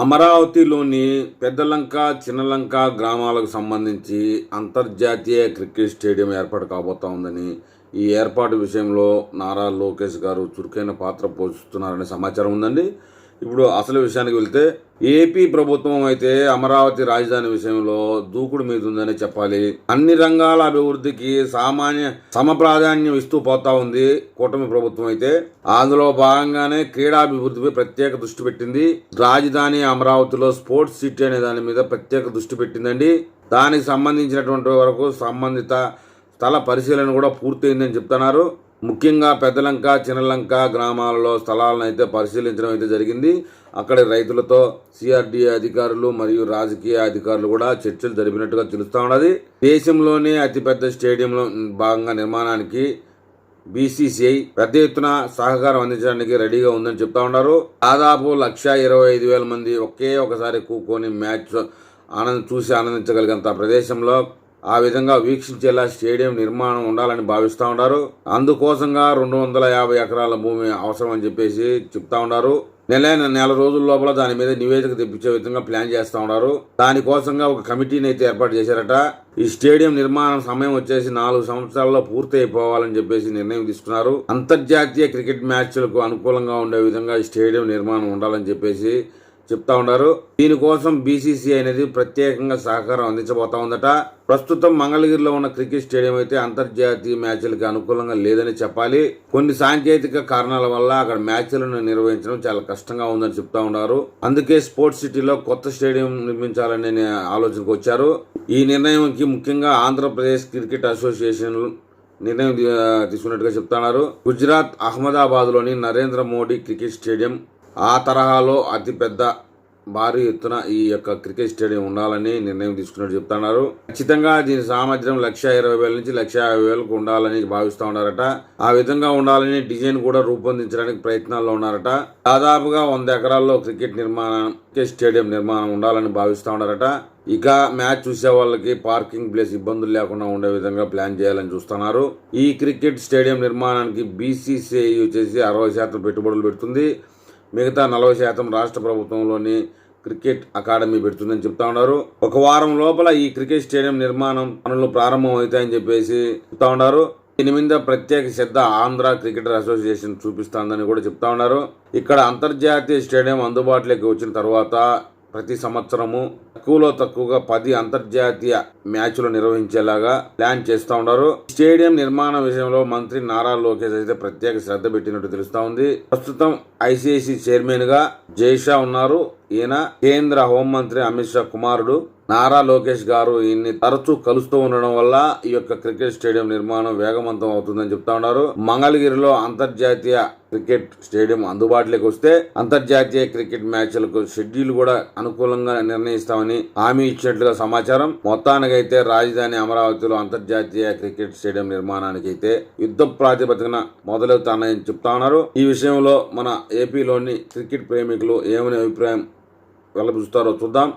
అమరావతిలోని పెద్దలంక చిన్నలంక గ్రామాలకు సంబంధించి అంతర్జాతీయ క్రికెట్ స్టేడియం ఏర్పాటు కాబోతా ఉందని ఈ ఏర్పాటు విషయంలో నారా లోకేష్ గారు చురుకైన పాత్ర పోషిస్తున్నారనే సమాచారం ఉందండి. ఇప్పుడు అసలు విషయానికి వెళ్తే ఏపీ ప్రభుత్వం అయితే అమరావతి రాజధాని విషయంలో దూకుడు మీద ఉందని చెప్పాలి. అన్ని రంగాల అభివృద్ధికి సామాన్య సమ ప్రాధాన్యం ఇస్తూ పోతా ఉంది కూటమి ప్రభుత్వం అయితే. అందులో భాగంగానే క్రీడాభివృద్ధిపై ప్రత్యేక దృష్టి పెట్టింది. రాజధాని అమరావతిలో స్పోర్ట్స్ సిటీ అనే దాని మీద ప్రత్యేక దృష్టి పెట్టిందండి. దానికి సంబంధించినటువంటి వరకు సంబంధిత స్థల పరిశీలన కూడా పూర్తయిందని చెప్తున్నారు. ముఖ్యంగా పెద్దలంక చిన్నలంక గ్రామాలలో స్థలాలను అయితే పరిశీలించడం అయితే జరిగింది. అక్కడి రైతులతో సిఆర్డీఏ అధికారులు మరియు రాజకీయ అధికారులు కూడా చర్చలు జరిపినట్టుగా తెలుస్తూ ఉన్నది. దేశంలోనే అతిపెద్ద స్టేడియంలో భాగంగా నిర్మాణానికి బీసీసీఐ పెద్ద ఎత్తున సహకారం అందించడానికి రెడీగా ఉందని చెప్తా ఉన్నారు. దాదాపు లక్ష ఇరవై ఐదు వేల మంది ఒకే ఒకసారి కూకొని మ్యాచ్ ఆనంద చూసి ఆనందించగలిగేంత ప్రదేశంలో ఆ విధంగా వీక్షించేలా స్టేడియం నిర్మాణం ఉండాలని భావిస్తూ ఉన్నారు. అందుకోసంగా రెండు వందల యాభై ఎకరాల భూమి అవసరం అని చెప్పేసి చెప్తా ఉన్నారు. నెల నెల రోజుల లోపల దాని మీద నివేదిక తెప్పించే విధంగా ప్లాన్ చేస్తూ ఉన్నారు. దానికోసంగా ఒక కమిటీని అయితే ఏర్పాటు చేశారట. ఈ స్టేడియం నిర్మాణం సమయం వచ్చేసి నాలుగు సంవత్సరాల్లో పూర్తి అయిపోవాలని చెప్పేసి నిర్ణయం తీసుకున్నారు. అంతర్జాతీయ క్రికెట్ మ్యాచ్లకు అనుకూలంగా ఉండే విధంగా ఈ స్టేడియం నిర్మాణం ఉండాలని చెప్పేసి చెప్తా ఉన్నారు. దీనికోసం బీసీసీ అనేది ప్రత్యేకంగా సహకారం అందించబోతా ఉందట. ప్రస్తుతం మంగళగిరిలో ఉన్న క్రికెట్ స్టేడియం అయితే అంతర్జాతీయ మ్యాచ్లకు అనుకూలంగా లేదని చెప్పాలి. కొన్ని సాంకేతిక కారణాల వల్ల అక్కడ మ్యాచ్లను నిర్వహించడం చాలా కష్టంగా ఉందని చెప్తా ఉన్నారు. అందుకే స్పోర్ట్స్ సిటీలో కొత్త స్టేడియం నిర్మించాలని ఆలోచనకు వచ్చారు. ఈ నిర్ణయంకి ముఖ్యంగా ఆంధ్రప్రదేశ్ క్రికెట్ అసోసియేషన్ నిర్ణయం తీసుకున్నట్టుగా తీసుకున్నట్టుగా చెప్తున్నారు గుజరాత్ అహ్మదాబాద్లోని నరేంద్ర మోడీ క్రికెట్ స్టేడియం ఆ తరహాలో అతిపెద్ద భారీ ఎత్తున ఈ యొక్క క్రికెట్ స్టేడియం ఉండాలని నిర్ణయం తీసుకున్నట్టు చెప్తున్నారు. ఖచ్చితంగా దీని సామర్థ్యం లక్ష ఇరవై వేల నుంచి లక్ష యాభై వేలకు ఉండాలని భావిస్తూ ఉన్నారట. ఆ విధంగా ఉండాలని డిజైన్ కూడా రూపొందించడానికి ప్రయత్నాల్లో ఉన్నారట. దాదాపుగా వంద ఎకరాల్లో క్రికెట్ నిర్మాణం క్రికెట్ స్టేడియం నిర్మాణం ఉండాలని భావిస్తూ ఉన్నారట. ఇక మ్యాచ్ చూసే వాళ్ళకి పార్కింగ్ ప్లేస్ ఇబ్బందులు లేకుండా ఉండే విధంగా ప్లాన్ చేయాలని చూస్తున్నారు. ఈ క్రికెట్ స్టేడియం నిర్మాణానికి బీసీసీఐ వచ్చేసి అరవై శాతం పెట్టుబడులు పెడుతుంది. మిగతా నలభై శాతం రాష్ట్ర ప్రభుత్వంలోని క్రికెట్ అకాడమీ పెడుతుందని చెప్తా ఉన్నారు. ఒక వారం లోపల ఈ క్రికెట్ స్టేడియం నిర్మాణం పనులు ప్రారంభం అవుతాయని చెప్పేసి చెప్తా ఉన్నారు. దీని మీద ప్రత్యేక శ్రద్ధ ఆంధ్ర క్రికెటర్ అసోసియేషన్ చూపిస్తుందని కూడా చెప్తా ఉన్నారు. ఇక్కడ అంతర్జాతీయ స్టేడియం అందుబాటులోకి వచ్చిన తర్వాత ప్రతి సంవత్సరము తక్కువలో తక్కువగా పది అంతర్జాతీయ మ్యాచ్లు నిర్వహించేలాగా ప్లాన్ చేస్తూ ఉన్నారు. స్టేడియం నిర్మాణ విషయంలో మంత్రి నారా లోకేష్ అయితే ప్రత్యేక శ్రద్ధ పెట్టినట్టు తెలుస్తా ఉంది. ప్రస్తుతం ఐసీఐసీ చైర్మన్గా జైషా ఉన్నారు. ఈయన కేంద్ర హోంమంత్రి అమిత్ షా కుమారుడు. నారా లోకేష్ గారు ఈయన్ని తరచూ కలుస్తూ ఉండడం వల్ల ఈ యొక్క క్రికెట్ స్టేడియం నిర్మాణం వేగవంతం అవుతుందని చెప్తా ఉన్నారు. మంగళగిరిలో అంతర్జాతీయ క్రికెట్ స్టేడియం అందుబాటులోకి వస్తే అంతర్జాతీయ క్రికెట్ మ్యాచ్లకు షెడ్యూల్ కూడా అనుకూలంగా నిర్ణయిస్తామని హామీ ఇచ్చినట్లుగా సమాచారం. మొత్తానికైతే రాజధాని అమరావతిలో అంతర్జాతీయ క్రికెట్ స్టేడియం నిర్మాణానికి అయితే యుద్ధ ప్రాతిపదికన మొదలవుతానని చెప్తా ఉన్నారు. ఈ విషయంలో మన ఏపీలోని క్రికెట్ ప్రేమికులు ఏమని అభిప్రాయం వెల్లబుస్తారో చూద్దాం